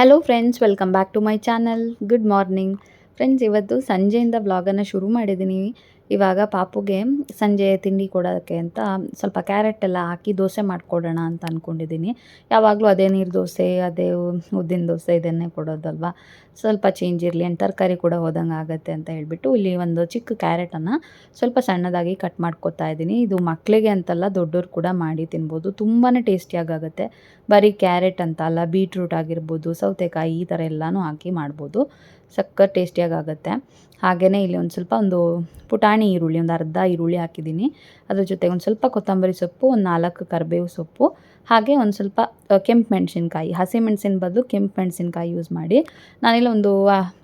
Hello friends welcome back to my channel good morning friends ಇವತ್ತು ಸಂಜೆಯಿಂದ ಬ್ಲಾಗನ್ನು ಶುರು ಮಾಡಿದ್ದೀನಿ ಇವಾಗ ಪಾಪುಗೆ ಸಂಜೆ ತಿಂಡಿ ಕೊಡೋಕ್ಕೆ ಅಂತ ಸ್ವಲ್ಪ ಕ್ಯಾರೆಟ್ ಎಲ್ಲ ಹಾಕಿ ದೋಸೆ ಮಾಡಿಕೊಡೋಣ ಅಂತ ಅಂದ್ಕೊಂಡಿದ್ದೀನಿ ಯಾವಾಗಲೂ ಅದೇ ನೀರು ದೋಸೆ, ಅದೇ ಉದ್ದಿನ ದೋಸೆ ಇದನ್ನೇ ಕೊಡೋದಲ್ವಾ? ಸ್ವಲ್ಪ ಚೇಂಜ್ ಇರಲಿ ಅಂತ ತರಕಾರಿ ಕೂಡ ಹೋದಂಗೆ ಆಗುತ್ತೆ ಅಂತ ಹೇಳಿಬಿಟ್ಟು ಇಲ್ಲಿ ಒಂದು ಚಿಕ್ಕ ಕ್ಯಾರೆಟನ್ನು ಸ್ವಲ್ಪ ಸಣ್ಣದಾಗಿ ಕಟ್ ಮಾಡ್ಕೊತಾ ಇದ್ದೀನಿ. ಇದು ಮಕ್ಕಳಿಗೆ ಅಂತಲ್ಲ ದೊಡ್ಡವ್ರು ಕೂಡ ಮಾಡಿ ತಿನ್ಬೋದು. ತುಂಬಾ ಟೇಸ್ಟಿಯಾಗುತ್ತೆ ಬರೀ ಕ್ಯಾರೆಟ್ ಅಂತ ಅಲ್ಲ ಬೀಟ್ರೂಟ್ ಆಗಿರ್ಬೋದು, ಸೌತೆಕಾಯಿ ಈ ಥರ ಎಲ್ಲನೂ ಹಾಕಿ ಮಾಡ್ಬೋದು. ಸಖತ್ ಟೇಸ್ಟಿಯಾಗಿ ಆಗುತ್ತೆ ಹಾಗೆಯೇ ಇಲ್ಲಿ ಒಂದು ಸ್ವಲ್ಪ ಒಂದು ಪುಟಾಣಿ ಈರುಳ್ಳಿ, ಒಂದು ಅರ್ಧ ಈರುಳ್ಳಿ ಹಾಕಿದ್ದೀನಿ. ಅದ್ರ ಜೊತೆಗೆ ಒಂದು ಸ್ವಲ್ಪ ಕೊತ್ತಂಬರಿ ಸೊಪ್ಪು, ಒಂದು ನಾಲ್ಕು ಕರಿಬೇವು ಸೊಪ್ಪು, ಹಾಗೆ ಒಂದು ಸ್ವಲ್ಪ ಕೆಂಪು ಮೆಣಸಿನ್ಕಾಯಿ, ಹಸಿ ಮೆಣಸಿನ ಬದಲು ಕೆಂಪು ಮೆಣಸಿನ್ಕಾಯಿ ಯೂಸ್ ಮಾಡಿ, ನಾನಿಲ್ಲ ಒಂದು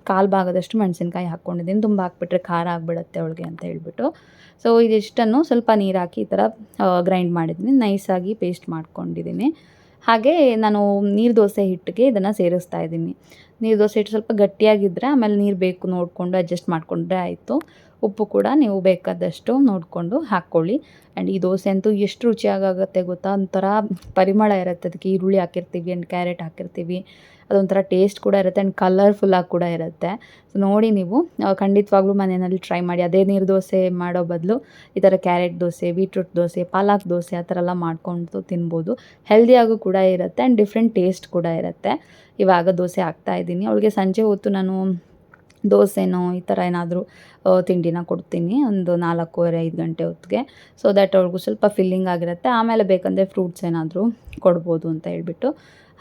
ಕಾಲು ಭಾಗದಷ್ಟು ಮೆಣಸಿನ್ಕಾಯಿ ಹಾಕ್ಕೊಂಡಿದ್ದೀನಿ ತುಂಬ ಹಾಕ್ಬಿಟ್ರೆ ಖಾರ ಆಗಿಬಿಡುತ್ತೆ ಅವಳಿಗೆ ಅಂತ ಹೇಳ್ಬಿಟ್ಟು. ಸೊ ಇದಿಷ್ಟನ್ನು ಸ್ವಲ್ಪ ನೀರು ಹಾಕಿ ಈ ಥರ ಗ್ರೈಂಡ್ ಮಾಡಿದ್ದೀನಿ. ನೈಸಾಗಿ ಪೇಸ್ಟ್ ಮಾಡ್ಕೊಂಡಿದ್ದೀನಿ. ಹಾಗೆ ನಾನು ನೀರು ದೋಸೆ ಹಿಟ್ಟಿಗೆ ಇದನ್ನು ಸೇರಿಸ್ತಾ ಇದ್ದೀನಿ. ನೀರು ದೋಸೆ ಹಿಟ್ಟು ಸ್ವಲ್ಪ ಗಟ್ಟಿಯಾಗಿದ್ದರೆ ಆಮೇಲೆ ನೀರು ಬೇಕು ನೋಡಿಕೊಂಡು ಅಡ್ಜಸ್ಟ್ ಮಾಡಿಕೊಂಡ್ರೆ ಆಯಿತು. ಉಪ್ಪು ಕೂಡ ನೀವು ಬೇಕಾದಷ್ಟು ನೋಡಿಕೊಂಡು ಹಾಕ್ಕೊಳ್ಳಿ. ಆ್ಯಂಡ್ ಈ ದೋಸೆ ಅಂತೂ ಎಷ್ಟು ರುಚಿಯಾಗುತ್ತೆ ಗೊತ್ತಾ? ಒಂಥರ ಪರಿಮಳ ಇರುತ್ತೆ. ಅದಕ್ಕೆ ಈರುಳ್ಳಿ ಹಾಕಿರ್ತೀವಿ ಆ್ಯಂಡ್ ಕ್ಯಾರೆಟ್ ಹಾಕಿರ್ತೀವಿ. ಅದೊಂಥರ ಟೇಸ್ಟ್ ಕೂಡ ಇರುತ್ತೆ ಆ್ಯಂಡ್ ಕಲರ್ಫುಲ್ಲಾಗಿ ಕೂಡ ಇರುತ್ತೆ. ಸೊ ನೋಡಿ ನೀವು ಖಂಡಿತವಾಗ್ಲೂ ಮನೆಯಲ್ಲಿ ಟ್ರೈ ಮಾಡಿ. ಅದೇ ನೀರು ದೋಸೆ ಮಾಡೋ ಬದಲು ಈ ಥರ ಕ್ಯಾರೆಟ್ ದೋಸೆ ಬೀಟ್ರೂಟ್ ದೋಸೆ, ಪಾಲಕ್ ದೋಸೆ ಆ ಥರ ಎಲ್ಲ ಮಾಡ್ಕೊಂಡು ತಿನ್ಬೋದು. ಹೆಲ್ದಿಯಾಗೂ ಕೂಡ ಇರುತ್ತೆ ಆ್ಯಂಡ್ ಡಿಫ್ರೆಂಟ್ ಟೇಸ್ಟ್ ಕೂಡ ಇರುತ್ತೆ. ಇವಾಗ ದೋಸೆ ಹಾಕ್ತಾಯಿದ್ದೀನಿ ಅವಳಿಗೆ ಸಂಜೆ ಹೊತ್ತು ನಾನು ದೋಸೆನೋ ಈ ಥರ ಏನಾದರೂ ತಿಂಡಿನ ಕೊಡ್ತೀನಿ. ಒಂದು ನಾಲ್ಕೂವರೆ, ಐದು ಗಂಟೆ ಹೊತ್ತಿಗೆ. ಸೊ ದ್ಯಾಟ್ ಅವ್ರಿಗೂ ಸ್ವಲ್ಪ ಫಿಲ್ಲಿಂಗ್ ಆಗಿರುತ್ತೆ. ಆಮೇಲೆ ಬೇಕಂದರೆ ಫ್ರೂಟ್ಸ್ ಏನಾದರೂ ಕೊಡ್ಬೋದು ಅಂತ ಹೇಳಿಬಿಟ್ಟು.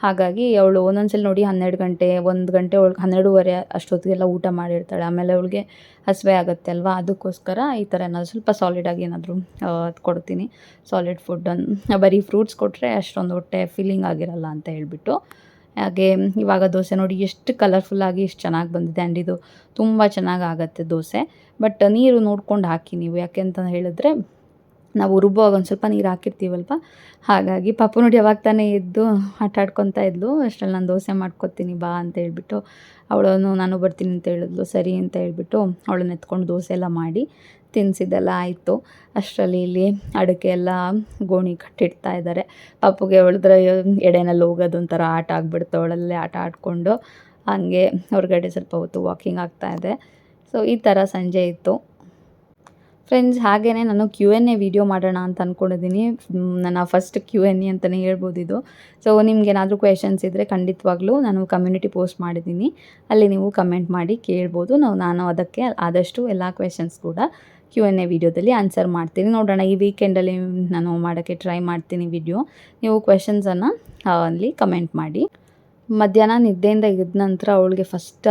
ಹಾಗಾಗಿ ಅವಳು ಒಂದೊಂದ್ಸಲ ನೋಡಿ ಹನ್ನೆರಡು ಗಂಟೆ, ಒಂದು ಗಂಟೆ ಒಳಗೆ ಹನ್ನೆರಡೂವರೆ ಅಷ್ಟೊತ್ತಿಗೆಲ್ಲ ಊಟ ಮಾಡಿರ್ತಾಳೆ. ಆಮೇಲೆ ಅವಳಿಗೆ ಹಸಿವೆ ಆಗುತ್ತೆ ಅಲ್ವಾ? ಅದಕ್ಕೋಸ್ಕರ ಈ ಥರ ಏನಾದರೂ ಸ್ವಲ್ಪ ಸಾಲಿಡಾಗಿ ಏನಾದರೂ ಕೊಡ್ತೀನಿ. ಸಾಲಿಡ್ ಫುಡ್ಡನ್ನು ಬರೀ ಫ್ರೂಟ್ಸ್ ಕೊಟ್ಟರೆ ಅಷ್ಟೊಂದು ಹೊಟ್ಟೆ ಫೀಲಿಂಗ್ ಆಗಿರಲ್ಲ ಅಂತ ಹೇಳ್ಬಿಟ್ಟು. ಹಾಗೆ ಇವಾಗ ದೋಸೆ ನೋಡಿ ಎಷ್ಟು ಕಲರ್ಫುಲ್ಲಾಗಿ ಎಷ್ಟು ಚೆನ್ನಾಗಿ ಬಂದಿದೆ. ಆ್ಯಂಡ್ ಇದು ತುಂಬ ಚೆನ್ನಾಗಿ ಆಗುತ್ತೆ ದೋಸೆ. ಬಟ್ ನೀರು ನೋಡ್ಕೊಂಡು ಹಾಕಿ ನೀವು. ಯಾಕೆ ಅಂತ ಹೇಳಿದ್ರೆ, ನಾವು ರುಬ್ಬುವಾಗ ಒಂದು ಸ್ವಲ್ಪ ನೀರು ಹಾಕಿರ್ತೀವಲ್ವ? ಹಾಗಾಗಿ ಪಾಪು ನೋಡಿ ಯಾವಾಗ ತಾನೇ ಎದ್ದು ಆಟ ಆಡ್ಕೊತಾ ಇದ್ಲು. ಅಷ್ಟರಲ್ಲಿ ನಾನು ದೋಸೆ ಮಾಡ್ಕೊತೀನಿ, ಬಾ ಅಂತ ಹೇಳ್ಬಿಟ್ಟು ಅವಳನ್ನು ನಾನು ಬರ್ತೀನಿ ಅಂತ ಹೇಳಿದ್ಲು. ಸರಿ ಅಂತ ಹೇಳ್ಬಿಟ್ಟು ಅವಳನ್ನ ಎತ್ಕೊಂಡು ದೋಸೆ ಎಲ್ಲ ಮಾಡಿ ತಿನ್ನಿಸಿದ್ದೆಲ್ಲ ಆಯಿತು. ಅಷ್ಟರಲ್ಲಿ ಇಲ್ಲಿ ಅಡಕೆ ಎಲ್ಲ ಗೋಣಿ ಕಟ್ಟಿಡ್ತಾ ಇದ್ದಾರೆ ಪಾಪುಗೆ ಅವಳಿದ್ರೆ ಎಡೆನಲ್ಲಿ ಹೋಗೋದು ಒಂಥರ ಆಟ ಆಗಿಬಿಡ್ತು. ಅವಳಲ್ಲೇ ಆಟ ಆಡಿಕೊಂಡು ಹಾಗೆ ಹೊರಗಡೆ ಸ್ವಲ್ಪ ಹೊತ್ತು ವಾಕಿಂಗ್ ಆಗ್ತಾಯಿದೆ ಸೊ ಈ ಥರ ಸಂಜೆ ಇತ್ತು. ಫ್ರೆಂಡ್ಸ್ ಹಾಗೇ ನಾನು ಕ್ಯೂ ಎನ್ ಎ ವಿಡಿಯೋ ಮಾಡೋಣ ಅಂತ ಅಂದ್ಕೊಂಡಿದ್ದೀನಿ ನನ್ನ ಫಸ್ಟ್ ಕ್ಯೂ ಎನ್ ಎ ಅಂತಲೇ ಹೇಳ್ಬೋದು ಇದು. ಸೊ ನಿಮ್ಗೆ ಏನಾದರೂ ಕ್ವೆಶನ್ಸ್ ಇದ್ದರೆ ಖಂಡಿತವಾಗ್ಲೂ ನಾನು ಕಮ್ಯುನಿಟಿ ಪೋಸ್ಟ್ ಮಾಡಿದ್ದೀನಿ. ಅಲ್ಲಿ ನೀವು ಕಮೆಂಟ್ ಮಾಡಿ ಕೇಳ್ಬೋದು. ನಾವು, ನಾನು ಅದಕ್ಕೆ ಆದಷ್ಟು ಎಲ್ಲ ಕ್ವೆಶನ್ಸ್ ಕೂಡ ಕ್ಯೂ ಎನ್ ಎ ವಿಡಿಯೋದಲ್ಲಿ ಆನ್ಸರ್ ಮಾಡ್ತೀನಿ. ನೋಡೋಣ, ಈ ವೀಕೆಂಡಲ್ಲಿ ನಾನು ಮಾಡೋಕ್ಕೆ ಟ್ರೈ ಮಾಡ್ತೀನಿ ವಿಡಿಯೋ ನೀವು ಕ್ವೆಶನ್ಸನ್ನು ಅಲ್ಲಿ ಕಮೆಂಟ್ ಮಾಡಿ. ಮಧ್ಯಾಹ್ನ ನಿದ್ದೆಯಿಂದ ಇದ್ದ ನಂತರ ಅವಳಿಗೆ ಫಸ್ಟ್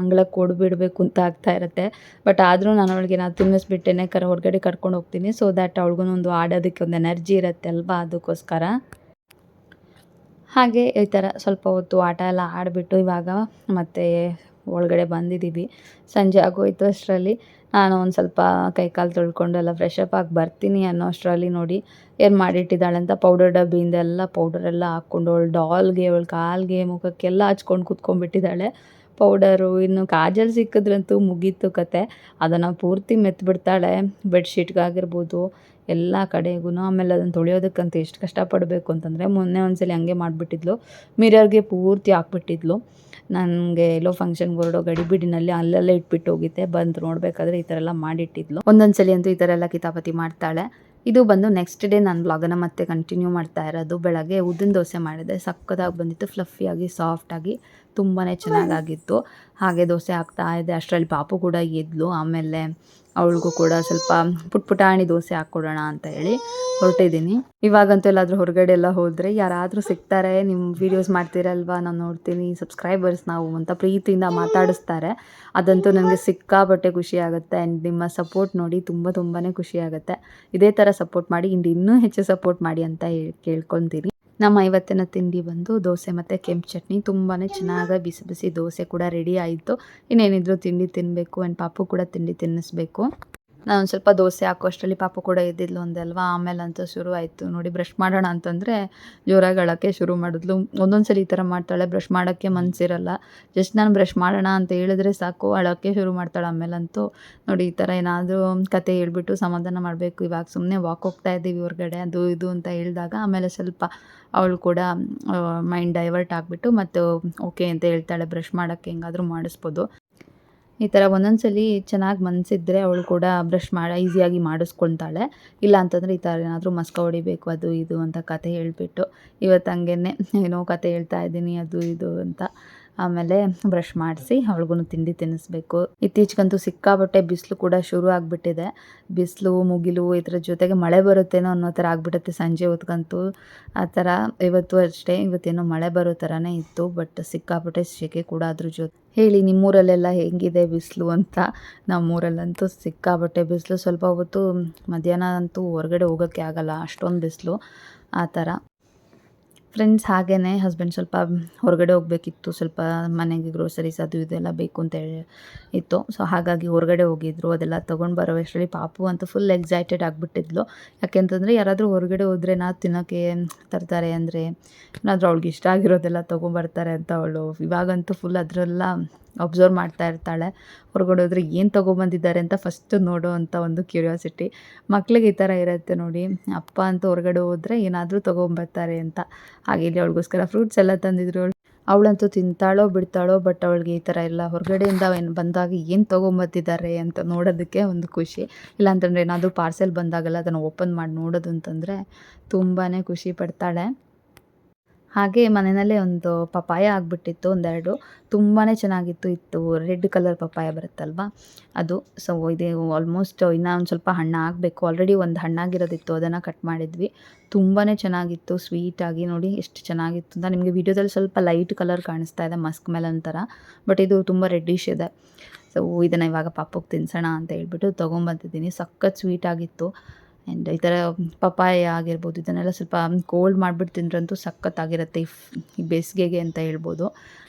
ಅಂಗಳಕ್ಕೆ ಕೊಡ್ಬಿಡಬೇಕು ಅಂತ ಆಗ್ತಾ ಇರುತ್ತೆ. ಬಟ್ ಆದರೂ ನಾನು ಅವಳಿಗೆ ನಾನು ತಿನ್ನಿಸ್ಬಿಟ್ಟೇನೆ, ಕರ ಹೊರಗಡೆ ಕರ್ಕೊಂಡು ಹೋಗ್ತೀನಿ. ಸೊ ದ್ಯಾಟ್ ಅವಳಿಗೂ ಒಂದು ಆಡೋದಕ್ಕೆ ಒಂದು ಎನರ್ಜಿ ಇರುತ್ತೆ ಅಲ್ವಾ ಅದಕ್ಕೋಸ್ಕರ. ಹಾಗೆ ಈ ಥರ ಸ್ವಲ್ಪ ಹೊತ್ತು ಆಟ ಎಲ್ಲ ಆಡಿಬಿಟ್ಟು ಇವಾಗ ಮತ್ತೆ ಒಳಗಡೆ ಬಂದಿದ್ದೀವಿ. ಸಂಜೆ ಆಗೋಯ್ತು ಅಷ್ಟರಲ್ಲಿ. ನಾನು ಒಂದು ಸ್ವಲ್ಪ ಕೈಕಾಲು ತೊಳ್ಕೊಂಡು ಎಲ್ಲ ಫ್ರೆಶ್ ಅಪ್ ಆಗಿ ಬರ್ತೀನಿ ಅನ್ನೋ ಅಷ್ಟರಲ್ಲಿ ನೋಡಿ ಏನು ಮಾಡಿಟ್ಟಿದ್ದಾಳೆ ಅಂತ ಪೌಡರ್ ಡಬ್ಬಿಯಿಂದ ಎಲ್ಲ ಪೌಡರೆಲ್ಲ ಹಾಕ್ಕೊಂಡು ಅವಳು ಡಾಲ್ಗೆ ಅವಳು ಕಾಲ್ಗೆ, ಮುಖಕ್ಕೆಲ್ಲ ಹಚ್ಕೊಂಡು ಕೂತ್ಕೊಂಡ್ಬಿಟ್ಟಿದ್ದಾಳೆ. ಪೌಡರು, ಇನ್ನು ಕಾಜಲ್ ಸಿಕ್ಕಿದ್ರಂತೂ ಮುಗೀತು ಕತೆ. ಅದನ್ನು ಪೂರ್ತಿ ಮೆತ್ತಿಬಿಡ್ತಾಳೆ ಬೆಡ್ಶೀಟ್ಗಾಗಿರ್ಬೋದು, ಎಲ್ಲ ಕಡೆಗೂ ಆಮೇಲೆ ಅದನ್ನು ತೊಳೆಯೋದಕ್ಕಂತ ಎಷ್ಟು ಕಷ್ಟಪಡಬೇಕು ಅಂತಂದರೆ ಮೊನ್ನೆ ಒಂದ್ಸಲಿ ಹಂಗೆ ಮಾಡಿಬಿಟ್ಟಿದ್ಲು. ಮಿರರ್ಗೆ ಪೂರ್ತಿ ಹಾಕ್ಬಿಟ್ಟಿದ್ಲು. ನನಗೆ ಎಲ್ಲೋ ಫಂಕ್ಷನ್ಗೆ ಹೊರಡೋ ಗಡಿಬಿಡಿನಲ್ಲಿ ಅಲ್ಲೆಲ್ಲ ಇಟ್ಬಿಟ್ಟು ಹೋಗಿದ್ದೆ. ಬಂದು ನೋಡಬೇಕಾದ್ರೆ ಈ ಥರ ಎಲ್ಲ ಮಾಡಿಟ್ಟಿದ್ಲು. ಒಂದೊಂದು ಸಲ ಅಂತೂ ಈ ಥರ ಎಲ್ಲ ಕಿತಾಪತಿ ಮಾಡ್ತಾಳೆ. ಇದು ಬಂದು ನೆಕ್ಸ್ಟ್ ಡೇ ನಾನು ಬ್ಲಾಗನ್ನು ಮತ್ತೆ ಕಂಟಿನ್ಯೂ ಮಾಡ್ತಾ ಇರೋದು. ಬೆಳಗ್ಗೆ ಉದ್ದಿನ ದೋಸೆ ಮಾಡಿದೆ. ಸಕ್ಕದಾಗಿ ಬಂದಿತ್ತು. ಫ್ಲಫಿಯಾಗಿ ಸಾಫ್ಟಾಗಿ ತುಂಬಾ ಚೆನ್ನಾಗಾಗಿತ್ತು. ಹಾಗೆ ದೋಸೆ ಹಾಕ್ತಾ ಇದೆ. ಅಷ್ಟರಲ್ಲಿ ಪಾಪು ಕೂಡ ಇದ್ಲು. ಆಮೇಲೆ ಅವಳಿಗೂ ಕೂಡ ಸ್ವಲ್ಪ ಪುಟ್ ಪುಟಾಣಿ ದೋಸೆ ಹಾಕ್ಕೊಡೋಣ ಅಂತ ಹೇಳಿ ಹೊರಟಿದ್ದೀನಿ. ಇವಾಗಂತೂ ಎಲ್ಲಾದರೂ ಹೊರಗಡೆ ಎಲ್ಲ ಹೋದರೆ ಯಾರಾದರೂ ಸಿಗ್ತಾರೆ ನಿಮ್ಮ ವೀಡಿಯೋಸ್ ಮಾಡ್ತೀರಲ್ವಾ? ನಾನು ನೋಡ್ತೀನಿ. ಸಬ್ಸ್ಕ್ರೈಬರ್ಸ್ ನಾವು ಅಂತ ಪ್ರೀತಿಯಿಂದ ಮಾತಾಡಿಸ್ತಾರೆ. ಅದಂತೂ ನನಗೆ ಸಿಕ್ಕಾಪಟ್ಟೆ ಖುಷಿ ಆಗುತ್ತೆ. ಆ್ಯಂಡ್ ನಿಮ್ಮ ಸಪೋರ್ಟ್ ನೋಡಿ ತುಂಬ ತುಂಬಾ ಖುಷಿ ಆಗುತ್ತೆ. ಇದೇ ಥರ ಸಪೋರ್ಟ್ ಮಾಡಿ ಇಂದು ಇನ್ನೂ ಹೆಚ್ಚು ಸಪೋರ್ಟ್ ಮಾಡಿ ಅಂತ ಕೇಳ್ಕೊತೀನಿ. ನಮ್ಮ ಇವತ್ತಿನ ತಿಂಡಿ ಬಂದು ದೋಸೆ ಮತ್ತು ಕೆಂಪು ಚಟ್ನಿ. ತುಂಬಾ ಚೆನ್ನಾಗಿ ಬಿಸಿ ಬಿಸಿ ದೋಸೆ ಕೂಡ ರೆಡಿ ಆಯಿತು. ಇನ್ನೇನಿದ್ರು ತಿಂಡಿ ತಿನ್ನಬೇಕು ಆ್ಯಂಡ್ ಪಾಪು ಕೂಡ ತಿಂಡಿ ತಿನ್ನಿಸ್ಬೇಕು. ನಾನು ಸ್ವಲ್ಪ ದೋಸೆ ಹಾಕೋ, ಅಷ್ಟರಲ್ಲಿ ಪಾಪು ಕೂಡ ಇದ್ದಿದ್ಲು ಒಂದಲ್ವಾ ಆಮೇಲೆ ಆಮೇಲಂತೂ ಶುರು ಆಯಿತು ನೋಡಿ ಬ್ರಷ್ ಮಾಡೋಣ ಅಂತಂದರೆ ಜೋರಾಗಿ ಅಳೋಕ್ಕೆ ಶುರು ಮಾಡಿದ್ಲು. ಒಂದೊಂದು ಸಲ ಈ ಥರ ಮಾಡ್ತಾಳೆ ಬ್ರಷ್ ಮಾಡೋಕ್ಕೆ ಮನಸ್ಸಿರಲ್ಲ ಜಸ್ಟ್ ನಾನು ಬ್ರಷ್ ಮಾಡೋಣ ಅಂತ ಹೇಳಿದ್ರೆ ಸಾಕು, ಅಳೋಕ್ಕೆ ಶುರು ಮಾಡ್ತಾಳೆ ಆಮೇಲಂತೂ. ನೋಡಿ ಈ ಥರ ಏನಾದರೂ ಕತೆ ಹೇಳ್ಬಿಟ್ಟು ಸಮಾಧಾನ ಮಾಡಬೇಕು. ಇವಾಗ ಸುಮ್ಮನೆ ವಾಕ್ ಹೋಗ್ತಾ ಇದ್ದೀವಿ ಹೊರಗಡೆ, ಅದು ಇದು ಅಂತ ಹೇಳಿದಾಗ ಆಮೇಲೆ ಸ್ವಲ್ಪ ಅವಳು ಕೂಡ ಮೈಂಡ್ ಡೈವರ್ಟ್ ಆಗಿಬಿಟ್ಟು ಮತ್ತು ಓಕೆ ಅಂತ ಹೇಳ್ತಾಳೆ ಬ್ರಷ್ ಮಾಡೋಕ್ಕೆ ಹೆಂಗಾದರೂ ಮಾಡಿಸ್ಬೋದು. ಈ ಥರ ಒಂದೊಂದ್ಸಲಿ ಸಲ ಚೆನ್ನಾಗಿ ಮನಸ್ಸಿದ್ರೆ ಅವಳು ಕೂಡ ಬ್ರಷ್ ಮಾಡಿ ಈಸಿಯಾಗಿ ಮಾಡಿಸ್ಕೊಳ್ತಾಳೆ. ಇಲ್ಲ ಅಂತಂದರೆ ಈ ಥರ ಏನಾದರೂ ಮಸ್ಕ ಹೊಡಿಬೇಕು, ಅದು ಇದು ಅಂತ ಕತೆ ಹೇಳಿಬಿಟ್ಟು ಇವತ್ತು ಹಂಗೇನೆ ಏನೋ ಕತೆ ಹೇಳ್ತಾ ಇದ್ದೀನಿ, ಅದು ಇದು ಅಂತ. ಆಮೇಲೆ ಬ್ರಷ್ ಮಾಡಿಸಿ ಅವಳಿಗೂ ತಿಂಡಿ ತಿನ್ನಿಸ್ಬೇಕು ಇತ್ತೀಚೆಗಂತೂ ಸಿಕ್ಕಾಬಟ್ಟೆ ಬಿಸಿಲು ಕೂಡ ಶುರು ಆಗಿಬಿಟ್ಟಿದೆ. ಬಿಸಿಲು, ಮುಗಿಲು ಇದರ ಜೊತೆಗೆ ಮಳೆ ಬರುತ್ತೇನೋ ಅನ್ನೋ ಥರ ಆಗಿಬಿಟ್ಟತ್ತೆ ಸಂಜೆ ಹೊತ್ಕಂತೂ ಆ ಥರ ಇವತ್ತು ಅಷ್ಟೇ, ಇವತ್ತೇನೋ ಮಳೆ ಬರೋ ಥರನೇ ಇತ್ತು, ಬಟ್ ಸಿಕ್ಕಾಪಟ್ಟೆ ಸೆಕೆ ಕೂಡ ಅದ್ರ ಜೊತೆ ಹೇಳಿ, ನಿಮ್ಮೂರಲ್ಲೆಲ್ಲ ಹೆಂಗಿದೆ ಬಿಸಿಲು ಅಂತ? ನಮ್ಮೂರಲ್ಲಂತೂ ಸಿಕ್ಕಾಬಟ್ಟೆ ಬಿಸಿಲು. ಸ್ವಲ್ಪ ಹೊತ್ತು ಮಧ್ಯಾಹ್ನ ಅಂತೂ ಹೊರಗಡೆ ಹೋಗೋಕ್ಕೆ ಆಗಲ್ಲ, ಅಷ್ಟೊಂದು ಬಿಸಿಲು. ಆ ಥರ. ಫ್ರೆಂಡ್ಸ್ ಹಾಗೇ ಹಸ್ಬೆಂಡ್ ಸ್ವಲ್ಪ ಹೊರಗಡೆ ಹೋಗಬೇಕಿತ್ತು, ಸ್ವಲ್ಪ ಮನೆಗೆ ಗ್ರೋಸರೀಸ್ ಅದು ಇದೆಲ್ಲ ಬೇಕು ಅಂತ ಹೇಳಿ ಇತ್ತು. ಸೊ ಹಾಗಾಗಿ ಹೊರಗಡೆ ಹೋಗಿದ್ರು, ಅದೆಲ್ಲ ತೊಗೊಂಡು ಬರೋ ಅಷ್ಟರಲ್ಲಿ ಪಾಪು ಅಂತೂ ಫುಲ್ ಎಕ್ಸೈಟೆಡ್ ಆಗಿಬಿಟ್ಟಿದ್ಲು. ಯಾಕೆಂತಂದರೆ ಯಾರಾದರೂ ಹೊರಗಡೆ ಹೋದರೆ ನಾ ತಿನ್ನೋಕ್ಕೆ ತರ್ತಾರೆ ಅಂದರೆ, ಏನಾದರೂ ಅವ್ಳಿಗೆ ಇಷ್ಟ ಆಗಿರೋದೆಲ್ಲ ತೊಗೊಂಬರ್ತಾರೆ ಅಂತ ಅವಳು. ಇವಾಗಂತೂ ಫುಲ್ ಅದರೆಲ್ಲ ಅಬ್ಸರ್ವ್ ಮಾಡ್ತಾ ಇರ್ತಾಳೆ. ಹೊರಗಡೆ ಹೋದ್ರೆ ಏನು ತೊಗೊಬಂದಿದ್ದಾರೆ ಅಂತ ಫಸ್ಟ್ ನೋಡೋ ಅಂಥ ಒಂದು ಕ್ಯೂರಿಯಾಸಿಟಿ ಮಕ್ಳಿಗೆ ಈ ಥರ ಇರುತ್ತೆ ನೋಡಿ. ಅಪ್ಪ ಅಂತ ಹೊರಗಡೆ ಹೋದರೆ ಏನಾದರೂ ತೊಗೊಂಬರ್ತಾರೆ ಅಂತ. ಹಾಗೆ ಇಲ್ಲಿ ಅವಳಿಗೋಸ್ಕರ ಫ್ರೂಟ್ಸ್ ಎಲ್ಲ ತಂದಿದ್ರು ಅವಳಂತೂ ತಿಂತಾಳೋ ಬಿಡ್ತಾಳೋ ಬಟ್ ಅವಳಿಗೆ ಈ ಥರ ಎಲ್ಲ ಹೊರಗಡೆಯಿಂದ ಏನು ಬಂದಾಗ ಏನು ತೊಗೊಂಬತ್ತಿದ್ದಾರೆ ಅಂತ ನೋಡೋದಕ್ಕೆ ಒಂದು ಖುಷಿ. ಇಲ್ಲಾಂತಂದರೆ ಏನಾದರೂ ಪಾರ್ಸೆಲ್ ಬಂದಾಗೆಲ್ಲ ಅದನ್ನು ಓಪನ್ ಮಾಡಿ ನೋಡೋದು ಅಂತಂದರೆ ತುಂಬಾ ಖುಷಿ ಪಡ್ತಾಳೆ. ಹಾಗೆ ಮನೆಯಲ್ಲೇ ಒಂದು ಪಪಾಯ ಆಗಿಬಿಟ್ಟಿತ್ತು, ಒಂದೆರಡು. ತುಂಬಾ ಚೆನ್ನಾಗಿತ್ತು, ಇತ್ತು. ರೆಡ್ ಕಲರ್ ಪಪಾಯ ಬರುತ್ತಲ್ವ? ಅದು. ಸೊ ಇದು ಆಲ್ಮೋಸ್ಟ್ ಇನ್ನೂ ಒಂದು ಸ್ವಲ್ಪ ಹಣ್ಣು ಆಗಬೇಕು. ಆಲ್ರೆಡಿ ಒಂದು ಹಣ್ಣಾಗಿರೋದಿತ್ತು ಅದನ್ನು ಕಟ್ ಮಾಡಿದ್ವಿ. ತುಂಬಾ ಚೆನ್ನಾಗಿತ್ತು ಸ್ವೀಟಾಗಿ ನೋಡಿ, ಎಷ್ಟು ಚೆನ್ನಾಗಿತ್ತು ಅಂತ. ನಿಮಗೆ ವಿಡಿಯೋದಲ್ಲಿ ಸ್ವಲ್ಪ ಲೈಟ್ ಕಲರ್ ಕಾಣಿಸ್ತಾ ಇದೆ ಮಸ್ಕ್ ಮೆಲನ್ ಥರ ಬಟ್ ಇದು ತುಂಬ ರೆಡ್ಡಿಶ್ ಇದೆ. ಸೊ ಇದನ್ನು ಇವಾಗ ಪಾಪಕ್ಕೆ ತಿನ್ಸೋಣ ಅಂತ ಹೇಳ್ಬಿಟ್ಟು ತೊಗೊಂಬಂದಿದ್ದೀನಿ. ಸಖತ್ ಸ್ವೀಟಾಗಿತ್ತು ಆ್ಯಂಡ್ ಈ ಥರ ಪಪಾಯ ಆಗಿರ್ಬೋದು, ಇದನ್ನೆಲ್ಲ ಸ್ವಲ್ಪ ಕೋಲ್ಡ್ ಮಾಡಿಬಿಟ್ಟು ತಿಂದ್ರಂತೂ ಸಖತ್ತಾಗಿರುತ್ತೆ ಈ ಬೇಸಿಗೆಗೆ ಅಂತ ಹೇಳ್ಬೋದು.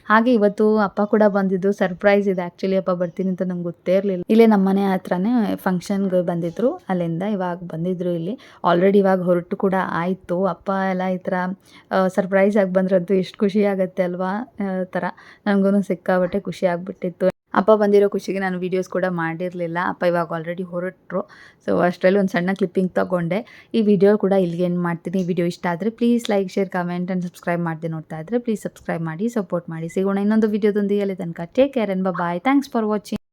ಹಾಗೆ ಇವತ್ತು ಅಪ್ಪ ಕೂಡ ಬಂದಿದ್ದು ಸರ್ಪ್ರೈಸ್ ಇದೆ. ಆ್ಯಕ್ಚುಲಿ ಅಪ್ಪ ಬರ್ತೀನಿ ಅಂತ ನಂಗೆ ಗೊತ್ತೇ ಇರಲಿಲ್ಲ. ಇಲ್ಲೇ ನಮ್ಮ ಮನೆ ಹತ್ರನೇ ಫಂಕ್ಷನ್ಗೆ ಬಂದಿದ್ದರು ಅಲ್ಲಿಂದ ಇವಾಗ ಬಂದಿದ್ದರು ಇಲ್ಲಿ. ಆಲ್ರೆಡಿ ಇವಾಗ ಹೊರಟು ಕೂಡ ಆಯಿತು. ಅಪ್ಪ ಎಲ್ಲ ಈ ಥರ ಸರ್ಪ್ರೈಸ್ ಆಗಿ ಬಂದ್ರಂತೂ ಎಷ್ಟು ಖುಷಿ ಆಗುತ್ತೆ ಅಲ್ವಾ ಥರ. ನನಗೂ ಸಿಕ್ಕಾಬಟ್ಟೆ ಖುಷಿ ಆಗಿಬಿಟ್ಟಿತ್ತು. ಅಪ್ಪ ಬಂದಿರೋ ಖುಷಿಗೆ ನಾನು ವೀಡಿಯೋಸ್ ಕೂಡ ಮಾಡಿರಲಿಲ್ಲ. ಅಪ್ಪ ಇವಾಗ ಆಲ್ರೆಡಿ ಹೊರಟರು. ಸೊ ಅಷ್ಟರಲ್ಲಿ ಒಂದು ಸಣ್ಣ ಕ್ಲಿಪ್ಪಿಂಗ್ ತೊಗೊಂಡೆ. ಈ ವಿಡಿಯೋ ಕೂಡ ಇಲ್ಲಿಗೆ ಏನು ಮಾಡ್ತೀನಿ. ಈ ವಿಡಿಯೋ ಇಷ್ಟ ಆದರೆ please like share comment and subscribe ಮಾಡದೆ ನೋಡ್ತಾ ಇದ್ದರೆ ಪ್ಲೀಸ್ ಸಬ್ಸ್ಕ್ರೈಬ್ ಮಾಡಿ ಸಪೋರ್ಟ್ ಮಾಡಿ. ಸಿಗೋಣ ಇನ್ನೊಂದು ವಿಡಿಯೋದೊಂದಿಗೆ ಅಲ್ಲಿ ತನಕ. Take care and bye thanks for watching